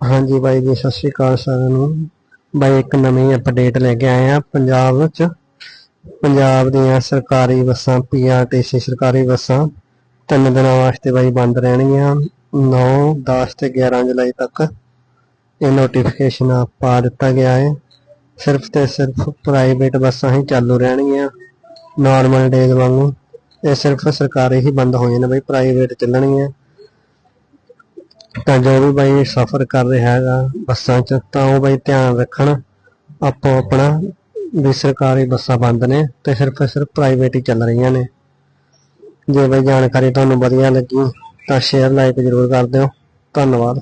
ਹਾਂਜੀ ਬਾਈ ਜੀ, ਸਤਿ ਸ਼੍ਰੀ ਅਕਾਲ ਸਾਰਿਆਂ ਨੂੰ। ਬਾਈ ਇੱਕ ਨਵੀਂ ਅਪਡੇਟ ਲੈ ਕੇ ਆਏ ਆ ਪੰਜਾਬ ਵਿੱਚ ਪੰਜਾਬ ਦੀਆਂ ਸਰਕਾਰੀ ਬੱਸਾਂ ਪੀਆਰਟੀਸੀ ਸਰਕਾਰੀ ਬੱਸਾਂ ਤਿੰਨ ਦਿਨਾਂ ਵਾਸਤੇ ਬਾਈ ਬੰਦ ਰਹਿਣਗੀਆਂ। 9 10 ਤੇ 11 ਜੁਲਾਈ ਤੱਕ ਇਹ ਨੋਟੀਫਿਕੇਸ਼ਨ ਪਾ ਦਿੱਤਾ ਗਿਆ ਹੈ। ਸਿਰਫ ਤੇ ਸਿਰਫ ਪ੍ਰਾਈਵੇਟ ਬੱਸਾਂ ਹੀ ਚਾਲੂ ਰਹਿਣਗੀਆਂ ਨਾਰਮਲ ਡੇਜ਼ ਵਾਂਗੂ। ਇਹ ਸਿਰਫ ਸਰਕਾਰੀ ਹੀ ਬੰਦ ਹੋਈਆਂ ਨੇ ਬਈ ਪ੍ਰਾਈਵੇਟ ਚੱਲਣਗੀਆਂ। ਤਾਂ ਜੋ ਵੀ ਬਾਈ ਸਫ਼ਰ ਕਰ ਰਿਹਾ ਹੈਗਾ ਬੱਸਾਂ 'ਚ, ਤਾਂ ਉਹ ਬਾਈ ਧਿਆਨ ਰੱਖਣ ਆਪੋ ਆਪਣਾ ਵੀ ਸਰਕਾਰੀ ਬੱਸਾਂ ਬੰਦ ਨੇ ਤੇ ਸਿਰਫ ਸਿਰਫ ਪ੍ਰਾਈਵੇਟ ਹੀ ਚੱਲ ਰਹੀਆਂ ਨੇ। ਜੇ ਬਾਈ ਜਾਣਕਾਰੀ ਤੁਹਾਨੂੰ ਵਧੀਆ ਲੱਗੀ ਤਾਂ ਸ਼ੇਅਰ ਲਾਈਕ ਜ਼ਰੂਰ ਕਰ ਦਿਓ। ਧੰਨਵਾਦ।